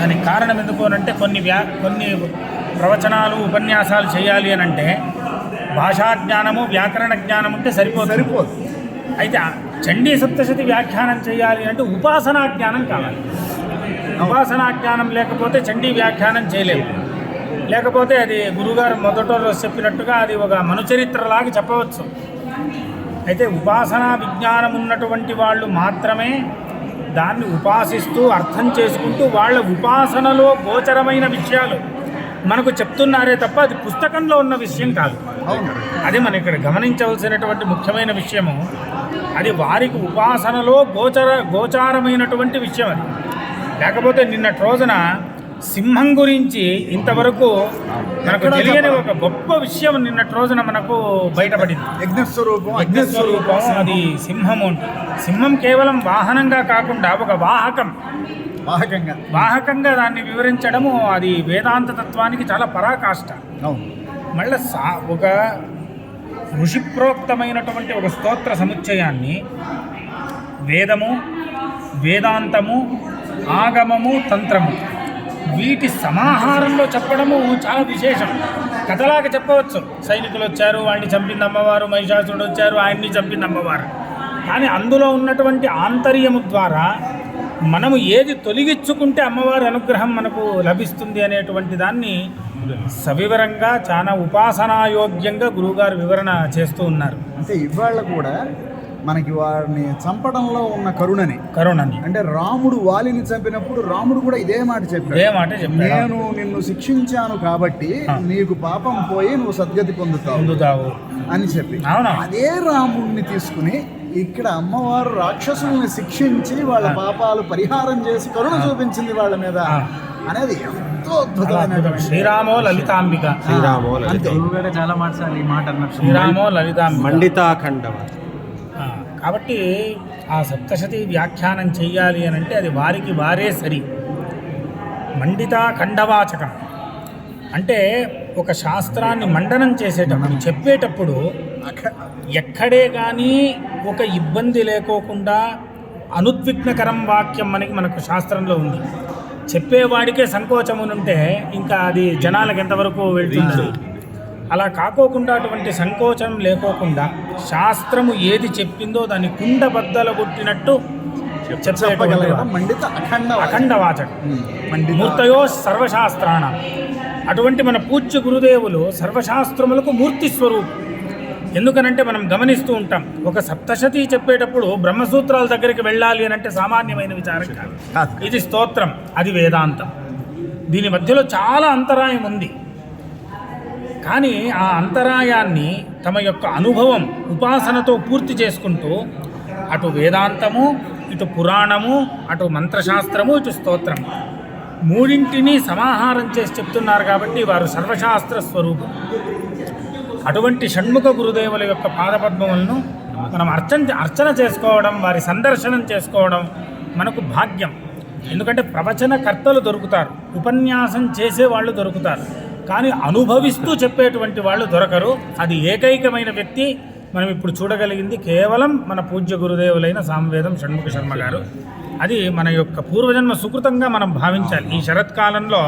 దానికి కారణం ఎందుకు అంటే కొన్ని వ్యా కొన్ని ప్రవచనాలు ఉపన్యాసాలు చేయాలి అని అంటే భాషా జ్ఞానము వ్యాకరణ జ్ఞానం ఉంటే సరిపోతుంది సరిపోదు. అయితే చండీ సప్తశతి వ్యాఖ్యానం చేయాలి అంటే ఉపాసనా జ్ఞానం కావాలి. ఉపాసనా జ్ఞానం లేకపోతే చండీ వ్యాఖ్యానం చేయలేము. లేకపోతే అది గురుగారు మొదటలో చెప్పినట్టుగా అది ఒక మనుచరిత్రలాగా చెప్పవచ్చు. అయితే ఉపాసనా విజ్ఞానం ఉన్నటువంటి వాళ్ళు మాత్రమే దాన్ని ఉపాసిస్తూ అర్థం చేసుకుంటూ వాళ్ళ ఉపాసనలో గోచరమైన విషయాలు. మనకు చెప్తున్నారే తప్ప అది పుస్తకంలో ఉన్న విషయం కాదు. అది మనం ఇక్కడ గమనించవలసినటువంటి ముఖ్యమైన విషయము. అది వారికి ఉపాసనలో గోచర గోచారమైనటువంటి విషయం అది. లేకపోతే నిన్నటి రోజున సింహం గురించి ఇంతవరకు మనకు తెలియని. ఒక గొప్ప విషయం నిన్నటి రోజున మనకు బయటపడింది. యజ్ఞస్వరూపం అగ్నిస్వరూపం అది సింహము సింహం కేవలం వాహనంగా కాకుండా ఒక వాహకం. వాహకంగా. వాహకంగా దాన్ని వివరించడము అది వేదాంత తత్వానికి చాలా పరాకాష్ట. మళ్ళీ సా ఒక ఋషిప్రోక్తమైనటువంటి ఒక స్తోత్ర సముచ్చయాన్ని వేదము వేదాంతము ఆగమము తంత్రము. వీటి సమాహారంలో చెప్పడము చాలా విశేషం. కథలాగా చెప్పవచ్చు. సైనికులు వచ్చారు వాడిని చంపింది అమ్మవారు మహిషాసురుడు వచ్చారు ఆయన్ని చంపింది అమ్మవారు. కానీ అందులో ఉన్నటువంటి ఆంతర్యము ద్వారా మనము ఏది తొలగించుకుంటే అమ్మవారి అనుగ్రహం మనకు లభిస్తుంది అనేటువంటి దాన్ని సవివరంగా చాలా ఉపాసనాయోగ్యంగా గురువుగారు వివరణ చేస్తూ ఉన్నారు. అంటే ఇవాళ కూడా మనకి వారిని చంపడంలో ఉన్న కరుణని. కరుణని. అంటే రాముడు వాలిని చంపినప్పుడు రాముడు కూడా ఇదే మాట ఇదే చెప్పాడు. మాట నేను నిన్ను శిక్షించాను కాబట్టి. నీకు పాపం పోయి నువ్వు సద్గతి పొందుతావు పొందుతావు. అని చెప్పి. అవునా? అదే రాముడిని తీసుకుని ఇక్కడ అమ్మవారు రాక్షసుల్ని శిక్షించి వాళ్ళ. పాపాలు పరిహారం చేసి కరుణ చూపించింది వాళ్ళ మీద. అనేది ఎంతో. అద్భుతమైన శ్రీరామో లలితాంబిక. శ్రీరామో లలిత. చాలా మాట్లాడాలి ఈ మాట అన్నట్టు శ్రీరామో లలితాంబిక. మండితాఖండవ. కాబట్టి ఆ సప్తశతి వ్యాఖ్యానం చెయ్యాలి అని అంటే అది వారికి వారే సరి. మండిత ఖండవాచకం. అంటే ఒక శాస్త్రాన్ని మండనం చేసేటప్పుడు చెప్పేటప్పుడు ఎక్కడే కానీ ఒక ఇబ్బంది లేకోకుండా అనుద్విగ్నకరం వాక్యం మనకి మనకు శాస్త్రంలో ఉంది. చెప్పేవాడికే సంకోచమునుంటే ఇంకా అది జనాలకు ఎంతవరకు వెళ్తుంది అలా కాకోకుండా అటువంటి సంకోచం లేకోకుండా శాస్త్రము ఏది చెప్పిందో దాన్ని కుండ బద్దలు కొట్టినట్టు అఖండ వాచకం మూర్తయో సర్వశాస్త్రాణ అటువంటి మన పూజ్య గురుదేవులు సర్వశాస్త్రములకు మూర్తి స్వరూపం. ఎందుకనంటే మనం గమనిస్తూ ఉంటాం. ఒక సప్తశతి చెప్పేటప్పుడు బ్రహ్మసూత్రాల దగ్గరికి వెళ్ళాలి అని అంటే సామాన్యమైన విచారం కాదు. ఇది స్తోత్రం. అది వేదాంతం. దీని మధ్యలో చాలా అంతరాయం ఉంది. కానీ ఆ అంతరాయాన్ని తమ యొక్క అనుభవం ఉపాసనతో పూర్తి చేసుకుంటూ అటు వేదాంతము ఇటు పురాణము అటు మంత్రశాస్త్రము ఇటు స్తోత్రము మూడింటిని సమాహారం చేసి చెప్తున్నారు కాబట్టి వారు సర్వశాస్త్ర స్వరూపం. అటువంటి షణ్ముఖ గురుదేవుల యొక్క పాదపద్మములను మనం అర్చన అర్చన చేసుకోవడం వారి సందర్శనం చేసుకోవడం మనకు భాగ్యం. ఎందుకంటే ప్రవచన కర్తలు దొరుకుతారు. ఉపన్యాసం చేసే వాళ్ళు దొరుకుతారు. కానీ అనుభవిస్తూ చెప్పేటువంటి వాళ్ళు దొరకరు. అది ఏకైకమైన వ్యక్తి మనం ఇప్పుడు చూడగలిగింది కేవలం మన పూజ్య గురుదేవులైన సామవేదం షణ్ముఖ శర్మ గారు. అది మన యొక్క పూర్వజన్మ సుకృతంగా మనం భావించాలి. ఈ శరత్కాలంలో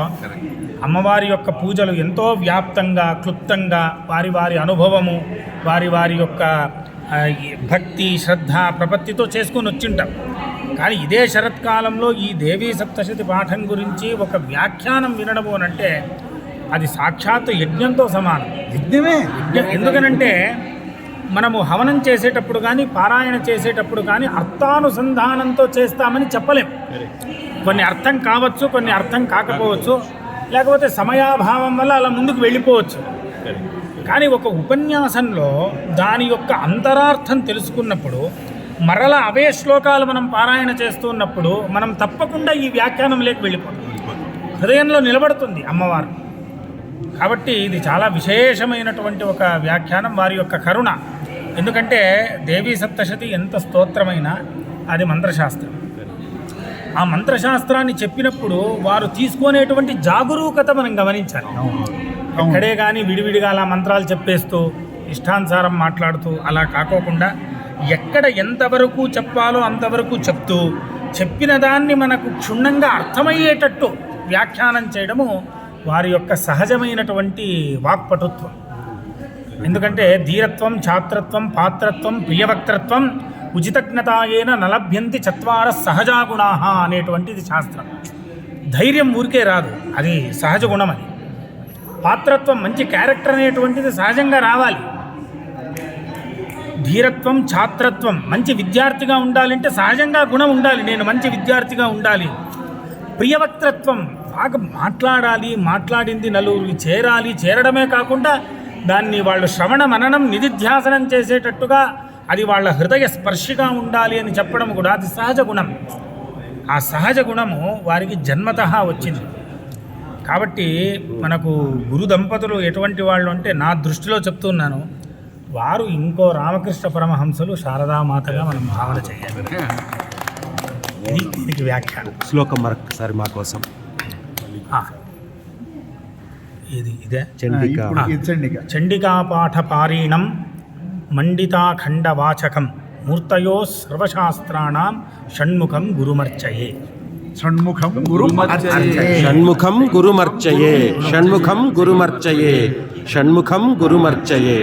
అమ్మవారి యొక్క పూజలు ఎంతో వ్యాప్తంగా క్లుప్తంగా వారి వారి అనుభవము వారి వారి యొక్క భక్తి శ్రద్ధ ప్రపత్తితో చేసుకొని వచ్చింటాం. కానీ ఇదే శరత్కాలంలో ఈ దేవీ సప్తశతి పాఠం గురించి ఒక వ్యాఖ్యానం వినడము అని అంటే అది సాక్షాత్ యజ్ఞంతో సమానం. యజ్ఞమే. యజ్ఞం ఎందుకనంటే మనము హవనం చేసేటప్పుడు కానీ పారాయణ చేసేటప్పుడు కానీ అర్థానుసంధానంతో చేస్తామని చెప్పలేం. కొన్ని అర్థం కావచ్చు కొన్ని అర్థం కాకపోవచ్చు లేకపోతే సమయాభావం వల్ల అలా ముందుకు వెళ్ళిపోవచ్చు. కానీ ఒక ఉపన్యాసంలో దాని యొక్క అంతరార్థం తెలుసుకున్నప్పుడు మరల అవే శ్లోకాలు మనం పారాయణ చేస్తున్నప్పుడు మనం తప్పకుండా ఈ వ్యాఖ్యానంలోకి వెళ్ళిపోతాం. హృదయంలో నిలబడుతుంది అమ్మవారు. కాబట్టి ఇది చాలా విశేషమైనటువంటి ఒక వ్యాఖ్యానం వారి యొక్క కరుణ. ఎందుకంటే దేవీ సప్తశతి ఎంత స్తోత్రమైనా అది మంత్రశాస్త్రం. ఆ మంత్రశాస్త్రాన్ని చెప్పినప్పుడు వారు తీసుకునేటువంటి జాగరూకత మనం గమనించాలి. ఎక్కడే కానీ విడివిడిగా అలా మంత్రాలు చెప్పేస్తూ ఇష్టానుసారం మాట్లాడుతూ అలా కాకోకుండా ఎక్కడ ఎంతవరకు చెప్పాలో అంతవరకు చెప్తూ చెప్పిన దాన్ని మనకు క్షుణ్ణంగా అర్థమయ్యేటట్టు వ్యాఖ్యానం చేయడము వారి యొక్క సహజమైనటువంటి వాక్పటుత్వం. ఎందుకంటే ధీరత్వం ఛాత్రత్వం పాత్రత్వం ప్రియవక్తృత్వం ఉచితజ్ఞతాయేన నలభ్యంతి చత్వార సహజాగుణా అనేటువంటిది శాస్త్రం. ధైర్యం ఊరికే రాదు. అది సహజ గుణం అది. పాత్రత్వం మంచి క్యారెక్టర్ అనేటువంటిది సహజంగా రావాలి. ధీరత్వం ఛాత్రత్వం మంచి విద్యార్థిగా ఉండాలంటే సహజంగా గుణం ఉండాలి. నేను మంచి విద్యార్థిగా ఉండాలి. ప్రియవక్తృత్వం బాగా మాట్లాడాలి మాట్లాడింది నలుగురికి చేరాలి చేరడమే కాకుండా దాన్ని వాళ్ళు శ్రవణ మననం నిధిధ్యాసనం చేసేటట్టుగా అది వాళ్ళ హృదయ స్పర్శిగా ఉండాలి అని చెప్పడం కూడా అది సహజ గుణం. ఆ సహజ గుణము వారికి జన్మత వచ్చింది. కాబట్టి మనకు గురు దంపతులు ఎటువంటి వాళ్ళు అంటే నా దృష్టిలో చెప్తున్నాను వారు ఇంకో రామకృష్ణ పరమహంసలు శారదామాతగా మనం భావన చేయాలి. ఇది దీనికి వ్యాఖ్యానం. శ్లోకం మరొకసారి మా కోసం. ఇది ఇదే చండిక ఇప్పుడు ఇచ్చండి ఇక. చండికాపాఠపారీణం మండితాఖండవాచకం మూర్తయో సర్వశాస్త్రాణం షణ్ముఖం గురుమర్చయే షణ్ముఖం గురు అర్చయే. షణ్ముఖం గురుమర్చయే షణ్ముఖం గురుమర్చయే షణ్ముఖం గురుమర్చయే